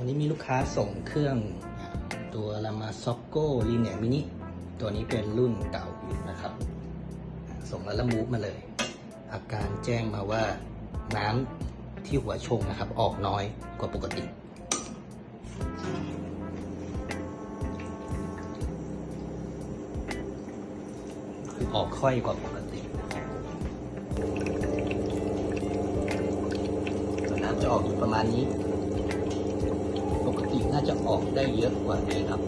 วันนี้มีลูกค้าส่งเครื่องตัวลามาซ็อกโก้ลีเนียมินิตัวนี้เป็นรุ่นเก่าอยู่นะครับ ส่งแล้วล้วมูฟมาเลย อาการแจ้งมาว่าน้ำที่หัวชงนะครับ ออกน้อยกว่าปกติ ออกค่อยกว่าปกติน้ำจะออกอยู่ประมาณนี้ จะออกได้เยอะกว่านี้ครับ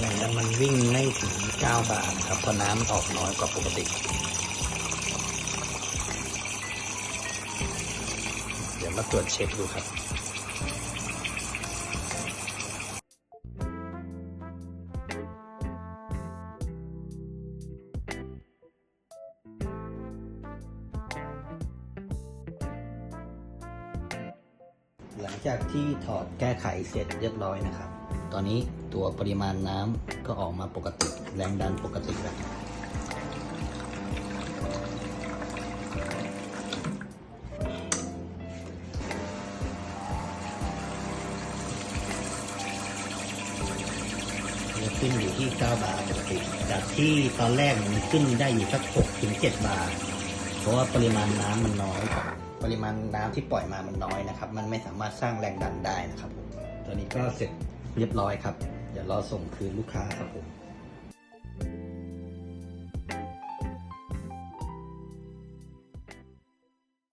แรงดันมันวิ่งไม่ถึง 9 บาร์ครับเพราะน้ำออกน้อยกว่าปกติ เดี๋ยวมาตรวจเช็คดูครับหลังจากที่ถอดแก้ไขเสร็จเรียบร้อยนะครับ ตอนนี้ตัวปริมาณน้ำก็ออกมาปกติ แรงดันปกติแล้วขึ้นอยู่ที่ 9 บาทปกติ จากที่ตอนแรกมันขึ้นได้อยู่สัก6ถึง7บาท เพราะว่าปริมาณน้ำมันน้อยครับปริมาณน้ำที่ปล่อยมามันน้อยนะครับ มันไม่สามารถสร้างแรงดันได้นะครับผมตัวนี้ก็เสร็จ เรียบร้อยครับ เดี๋ยวรอส่งคืนลูกค้าครับผม